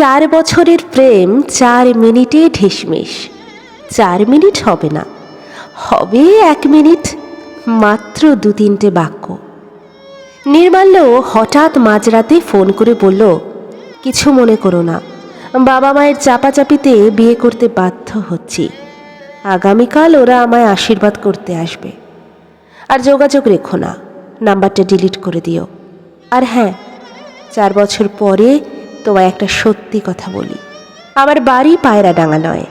চার বছরের প্রেম চার মিনিটে ঢিসমিস। চার মিনিট হবে না। হবে এক মিনিট, মাত্র দু তিনটে বাক্য। নির্মাল্য হঠাৎ মাঝরাতে ফোন করে বলল, কিছু মনে করো না, বাবা মায়ের চাপাচাপিতে বিয়ে করতে বাধ্য হচ্ছি। আগামীকাল ওরা আমায় আশীর্বাদ করতে আসবে। আর যোগাযোগ রেখো না, নাম্বারটা ডিলিট করে দিও। আর হ্যাঁ চার বছর পরে তোমায় একটা সত্যি কথা বলি। আমার বাড়ি পায়রাডাঙ্গা নয়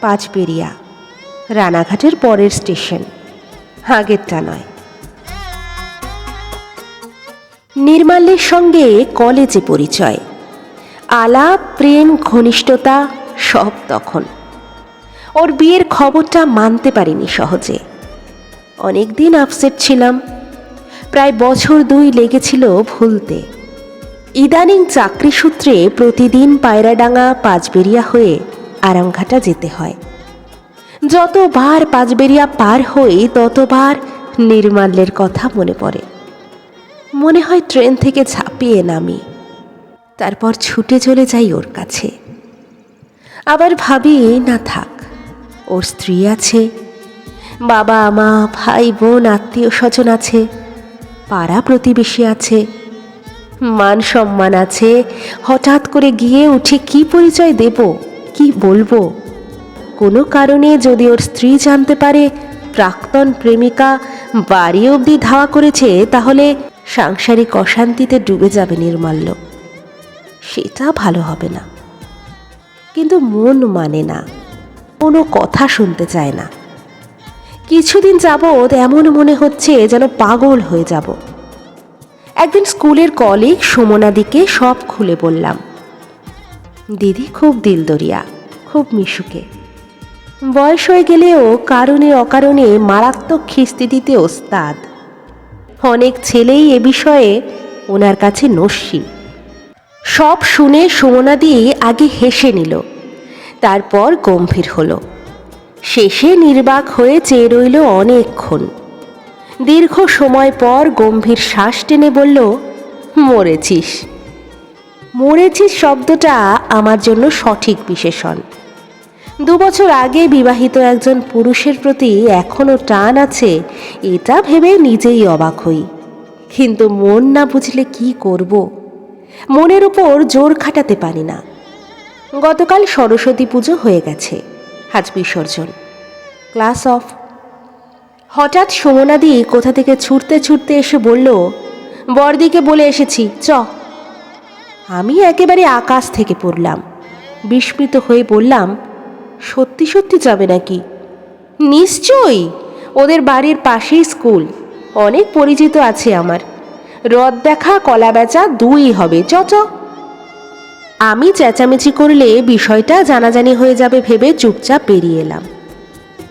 পাঁচবেরিয়া রানাঘাটের পরের স্টেশন, আগেরটা নয়। নির্মাল্যের সঙ্গে কলেজে পরিচয়, আলাপ, প্রেম, ঘনিষ্ঠতা, সব তখন। ওর বিয়ের খবরটা মানতে পারিনি সহজে। অনেক দিন আপসেট ছিলাম, প্রায় বছর দুই লেগেছিল ভুলতে। ইদানিং চাকরি সূত্রে প্রতিদিন পায়রাডাঙ্গা পাঁচবেরিয়া হয়ে আরামঘাটা যেতে হয়। যতবার পাঁচবেরিয়া পার হই, ততবার নির্মাল্যের কথা মনে পড়ে। মনে হয় ট্রেন থেকে ঝাঁপিয়ে নামি। তারপর ছুটে চলে যাই ওর কাছে। আবার ভাবি, না থাক, ওর স্ত্রী আছে বাবা মা ভাই বোন আত্মীয় স্বজন আছে পাড়া প্রতিবেশী আছে মান সম্মান আছে? হঠাৎ করে গিয়ে উঠে কি পরিচয় দেব? কি বলব? কোনো কারণে যদি ওর স্ত্রী জানতে পারে, প্রাক্তন প্রেমিকা বাড়ি অবধি ধাওয়া করেছে, তাহলে সাংসারিক অশান্তিতে ডুবে যাবে নির্মাল্য। সেটা ভালো হবে না। কিন্তু মন মানে না। কোনো কথা শুনতে চায় না। কিছুদিন যাবৎ এমন মনে হচ্ছে যেন পাগল হয়ে যাব। একদিন স্কুলের কলিগ সুমনাদিকে সব খুলে বললাম, দিদি খুব দিলদরিয়া, খুব মিশুকে। বয়স হয়ে গেলেও কারণে অকারণে মারাত্মক খিস্তি দিতে ওস্তাদ। অনেক ছেলেই এ বিষয়ে ওনার কাছে নস্যি সব শুনে সুমনাদি আগে হেসে নিল, তারপর গম্ভীর হলো। শেষে নির্বাক হয়ে চেয়ে রইল অনেকক্ষণ। দীর্ঘ সময় পর গম্ভীর শ্বাস টেনে বলল, মরেছিস। মরেছিস শব্দটা আমার জন্য সঠিক বিশেষণ। দু বছর আগে বিবাহিত একজন পুরুষের প্রতি এখনও টান আছে, এটা ভেবে নিজেই অবাক হই। কিন্তু মন না বুঝলে কি করব? মনের উপর জোর খাটাতে পারি না। গতকাল সরস্বতী পুজো হয়ে গেছে। আজ বিসর্জন। ক্লাস অফ হঠাৎ সোমনাদি কোথা থেকে ছুটতে ছুটতে এসে বলল বরদিকে বলে এসেছি, চ। আমি একেবারে আকাশ থেকে পড়লাম। বিস্মিত হয়ে বললাম, সত্যি সত্যি যাবে নাকি? নিশ্চয়ই! ওদের বাড়ির পাশেই স্কুল। অনেক পরিচিত আছে আমার। রদ দেখা, কলা বেচা দুই হবে, চ চ। আমি চেঁচামেচি করলে বিষয়টা জানাজানি হয়ে যাবে ভেবে চুপচাপ বেরিয়ে এলাম।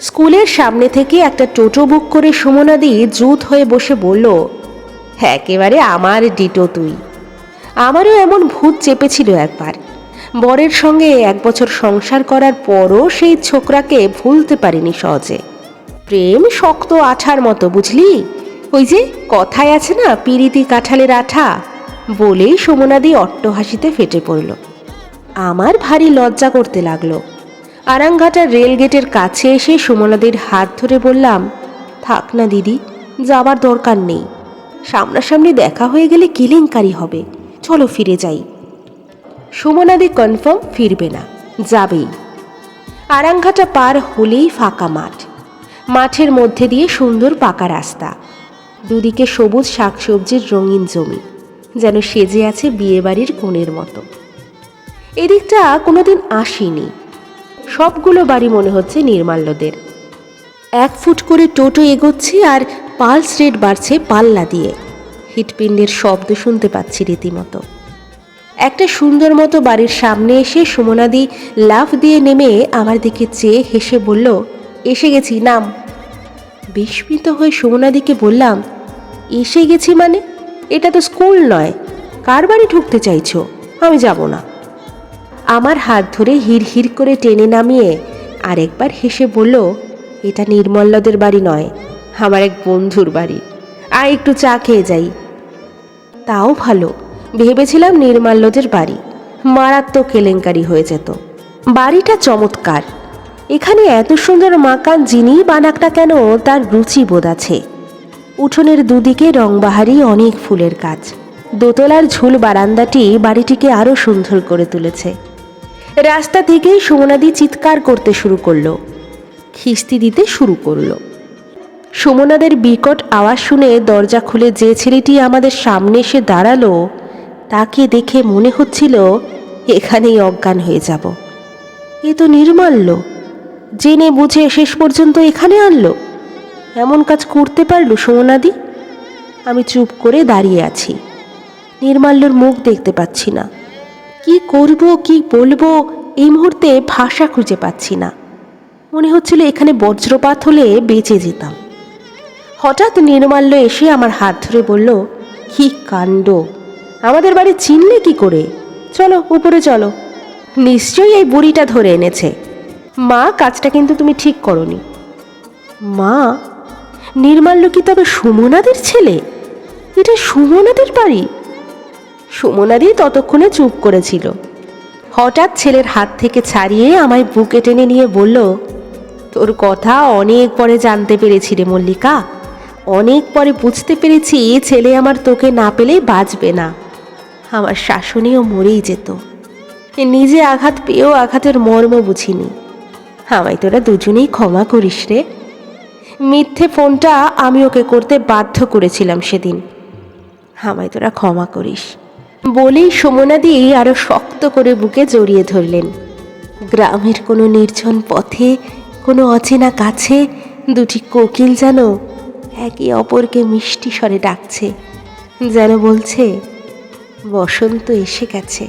স্কুলের সামনে থেকে একটা টোটো বুক করে সুমনাদি জুত হয়ে বসে বলল, একেবারে আমার ডিটো তুই। আমারও এমন ভূত চেপেছিল একবার। বরের সঙ্গে এক বছর সংসার করার পরও সেই ছোকরাকে ভুলতে পারিনি সহজে। প্রেম শক্ত আঠার মতো, বুঝলি? ওই যে কথায় আছে না, পিরিতি কাঁঠালের আঠা? বলেই সুমনাদি অট্টহাসিতে ফেটে পড়ল। আমার ভারী লজ্জা করতে লাগল। আরাংঘাটার রেলগেটের কাছে এসে সুমনাদির হাত ধরে বললাম, থাক না দিদি, যাবার দরকার নেই। সামনাসামনি দেখা হয়ে গেলে কেলেঙ্কারি হবে। চলো ফিরে যাই। সুমনাদি কনফার্ম ফিরবে না, যাবেই। আরাংঘাটা পার হলেই ফাঁকা মাঠ। মাঠের মধ্যে দিয়ে সুন্দর পাকা রাস্তা। দুদিকে সবুজ শাকসবজির রঙিন জমি, যেন সেজে আছে বিয়েবাড়ির কোণের মতো। এদিকটা কোনোদিন আসেনি। সবগুলো বাড়ি মনে হচ্ছে নির্মাল্যদের। এক ফুট করে টোটো এগোচ্ছে আর পালস রেট বাড়ছে পাল্লা দিয়ে। হিটপিণ্ডের শব্দ শুনতে পাচ্ছি রীতিমতো। একটা সুন্দর মতো বাড়ির সামনে এসে সুমনাদি লাফ দিয়ে নেমে আমার দিকে চেয়ে হেসে বলল, এসে গেছি, নাম। বিস্মিত হয়ে সুমনাদিকে বললাম, এসে গেছি মানে? এটা তো স্কুল নয়। কার বাড়ি ঢুকতে চাইছো? আমি যাব না। আমার হাত ধরে হির করে টেনে নামিয়ে আরেকবার হেসে বলল, এটা নির্মল্লদের বাড়ি নয়, আমার এক বন্ধুর বাড়ি। আয়, একটু চা খেয়ে যাই। তাও ভালো, ভেবেছিলাম নির্মাল্যদের বাড়ি। মারাত্মক কেলেঙ্কারি হয়ে যেত। বাড়িটা চমৎকার। এখানে এত সুন্দর মাকান যিনি বানাক না কেন, তার রুচি বোধ আছে। উঠোনের দুদিকে রংবাহারি অনেক ফুলের কাজ দোতলার ঝুল বারান্দাটি বাড়িটিকে আরও সুন্দর করে তুলেছে। রাস্তা থেকেই সুমনাদি চিৎকার করতে শুরু করল। খিস্তি দিতে শুরু করল। সুমনাদের বিকট আওয়াজ শুনে দরজা খুলে যে ছেলেটি আমাদের সামনে এসে দাঁড়াল, তাকে দেখে মনে হচ্ছিল, এখানেই অজ্ঞান হয়ে যাব। এ তো নির্মাল্য। জেনে বুঝে শেষ পর্যন্ত এখানে আনলো। এমন কাজ করতে পারল সুমনাদি? আমি চুপ করে দাঁড়িয়ে আছি। নির্মাল্যর মুখ দেখতে পাচ্ছি না। কি করব, কি বলব, এই মুহূর্তে ভাষা খুঁজে পাচ্ছি না। মনে হচ্ছিল এখানে বজ্রপাত হলে বেঁচে যেতাম। হঠাৎ নির্মাল্য এসে আমার হাত ধরে বলল, কি কাণ্ড! আমাদের বাড়ি চিনলে কি করে? চলো, উপরে চলো। নিশ্চয়ই এই বুড়িটা ধরে এনেছে। মা, কাজটা কিন্তু তুমি ঠিক করনি। মা? নির্মাল্য কি তবে সুমনাদের ছেলে? এটা সুমনাদের বাড়ি? সুমনাদি ততক্ষণে চুপ করেছিল। হঠাৎ ছেলের হাত থেকে ছাড়িয়ে আমায় বুকে টেনে নিয়ে বলল, তোর কথা অনেক পরে জানতে পেরেছি রে মল্লিকা। অনেক পরে বুঝতে পেরেছি ছেলে আমার তোকে না পেলে বাঁচবে না। আমার শাশুনিও মরেই যেত। নিজে আঘাত পেয়েও আঘাতের মর্ম বুঝিনি। আমায় তোরা দুজনেই ক্ষমা করিস রে। মিথ্যে ফোনটা আমি ওকে করতে বাধ্য করেছিলাম সেদিন। আমায় তোরা ক্ষমা করিস। বলেই সুমনাদি আরও শক্ত করে বুকে জড়িয়ে ধরলেন। গ্রামের কোনো নির্জন পথে, কোনো অচেনা কাছে দুটি কোকিল যেন একে অপরকে মিষ্টি স্বরে ডাকছে, যেন বলছে, বসন্ত এসে গেছে।